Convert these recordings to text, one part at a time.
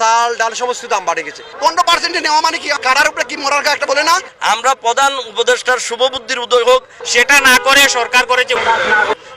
চাল ডাল সমস্ত দাম বাড়ে গেছে। পনেরো পার্সেন্টে নেওয়া মানে কি? কারার উপরে কি মরার একটা বলে না? আমরা প্রধান উপদেষ্টার শুভবুদ্ধির উদয় হোক, সেটা না করে সরকার করেছে।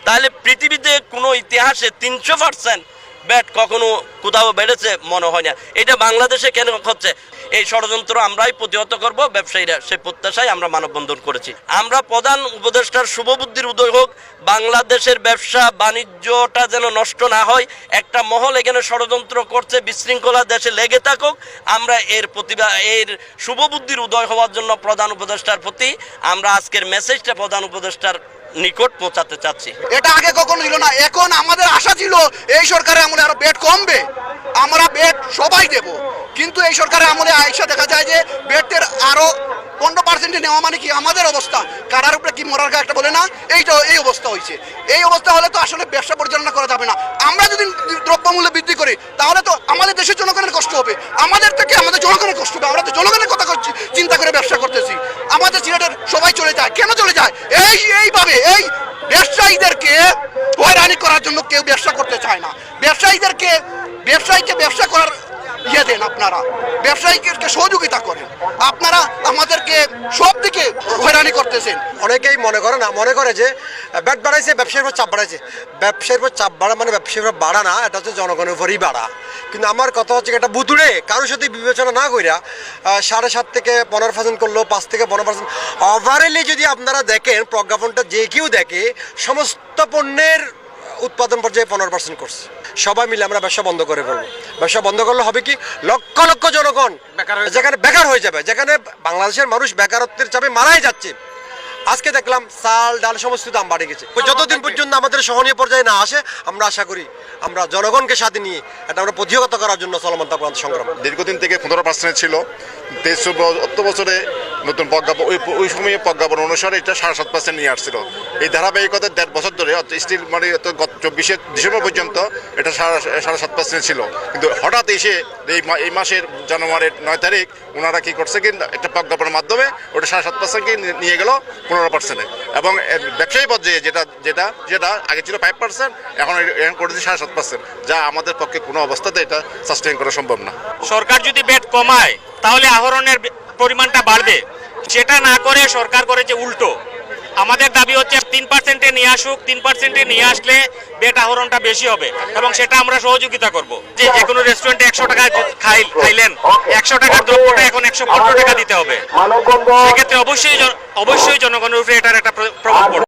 তাহলে পৃথিবীতে কোনো ইতিহাসে তিনশো পার্সেন্ট ব্যাট কখনো কোথাও বেড়েছে, মনে হয় না। এটা বাংলাদেশে কেন হচ্ছে এই ষড়যন্ত্র আমরাই প্রতিহত করব, ব্যবসায়ীরা সেই প্রত্যাশায় আমরা মানববন্ধন করেছি। আমরা প্রধান উপদেষ্টার শুভবুদ্ধির উদয় হোক, বাংলাদেশের ব্যবসা বাণিজ্যটা যেন নষ্ট না হয়, একটা মহল এখানে ষড়যন্ত্র করছে, বিশৃঙ্খলা দেশে লেগে থাকুক, আমরা এর প্রতিভা, এর শুভবুদ্ধির উদয় হওয়ার জন্য প্রধান উপদেষ্টার প্রতি আমরা আজকের মেসেজটা প্রধান উপদেষ্টার নিকট পৌঁছাতে চাচ্ছি। এটা আগে কখনো ছিল না। এখন আমাদের আশা ছিল, এই সরকারের আমলে আরও বেড কমবে। আমরা বেড সবাই দেব। কিন্তু এই সরকারের আমলে আইসা দেখা যায় যে, বেডের আরও পনেরো পার্সেন্টে নেওয়া মানে কি? আমাদের অবস্থা। কারার উপরে কি মরার একটা বলে না? এইটা, এই অবস্থা হয়েছে এই অবস্থা হলে তো আসলে ব্যবসা পরিচালনা করা যাবে না। আমরা যদি দ্রব্যমূল্য করি, তাহলে তো আমাদের দেশের জনগণের কষ্ট হবে। আমাদের থেকে আমাদের জনগণের কষ্ট হবে। আমরা তো জনগণের কথা করছি চিন্তা করে ব্যবসা করতেছি। আমাদের সিলেটের সবাই চলে যায়। কেন চলে যায়? এই, এইভাবে, এই ব্যবসায়ীদেরকে হয়রানি করার জন্য কেউ ব্যবসা করতে চায় না। ব্যবসায়ীদেরকে, ব্যবসায়ীকে ব্যবসা করার ইয়ে দেন আপনারা। ব্যবসায়ীকে সহযোগিতা করেন। আপনারা আমাদেরকে সব দিকে হয়রানি করতেছেন। অনেকেই মনে করে না মনে করে যে ব্যাট বাড়াইছে ব্যবসায়ীর উপর চাপ বাড়াইছে। ব্যবসায়ীর উপর চাপ বাড়া মানে ব্যবসায়ীর উপর বাড়া না এটা হচ্ছে জনগণের উপরই বাড়া। কিন্তু আমার কথা হচ্ছে এটা বুতুড়ে কারোর সাথে বিবেচনা না আহ, সাড়ে সাত থেকে পনেরো পার্সেন্ট করল পাঁচ থেকে পনেরো পার্সেন্ট ওভারঅলি যদি আপনারা দেখেন প্রজ্ঞাপনটা যে কেউ দেখে সমস্ত পণ্যের উৎপাদন পর্যায়ে পনেরো পার্সেন্ট করছে সবাই মিলে আমরা ব্যবসা বন্ধ করে ফেলব। ব্যবসা বন্ধ করলে হবে কি? লক্ষ লক্ষ জনগণ যেখানে বেকার হয়ে যাবে যেখানে বাংলাদেশের মানুষ বেকারত্বের চাপে মারাই যাচ্ছে। আজকে দেখলাম চাল ডাল সমস্ত দাম বাড়ে গেছে। যতদিন পর্যন্ত আমাদের সহনীয় পর্যায়ে না আসে আমরা আশা করি আমরা জনগণকে সাথে নিয়ে এটা আমরা প্রতিহত করার জন্য চলমান তাপমাত্রা সংগ্রাম। দীর্ঘদিন থেকে পনেরো পার্সেন্ট ছিল। তেইশশো অত বছরে নতুন প্রজ্ঞাপন ওই ওই সময়ে প্রজ্ঞাপন অনুসারে এটা সাড়ে সাত পার্সেন্ট নিয়ে আসছিল। এই ধারাবাহিকতা দেড় বছর ধরে স্টিল মানে গত চব্বিশে ডিসেম্বর পর্যন্ত এটা সাড়ে সাড়ে সাত পার্সেন্ট ছিল। কিন্তু হঠাৎ এসে এই এই মাসের জানুয়ারির নয় তারিখ ওনারা কি করছে কি একটা প্রজ্ঞাপনের মাধ্যমে ওটা সাড়ে সাত পার্সেন্টকে নিয়ে গেল পনেরো পার্সেন্টে এবং ব্যবসায়ী পর্যায়ে যেটা যেটা যেটা আগে ছিল ফাইভ পার্সেন্ট এখন এখন করেছে সাড়ে সাত পার্সেন্ট যা আমাদের পক্ষে কোনো অবস্থাতে এটা সাস্টেন করা সম্ভব না। সরকার যদি বেড কমায়, তাহলে আহরণের পরিমাণটা বাড়বে। সেটা না করে সরকার করেছে উল্টো। আমাদের দাবি হচ্ছে তিন পার্সেন্টে নিয়ে আসুক তিন পার্সেন্টে নিয়ে আসলে বেট আহরণটা বেশি হবে এবং সেটা আমরা সহযোগিতা করব। যে যে কোনো রেস্টুরেন্টে একশো টাকা খাই খাইলেন একশো টাকার দ্রব্যটা এখন একশো পনেরো টাকা দিতে হবে। সেক্ষেত্রে অবশ্যই অবশ্যই জনগণের উপরে এটার একটা প্রভাব পড়বে।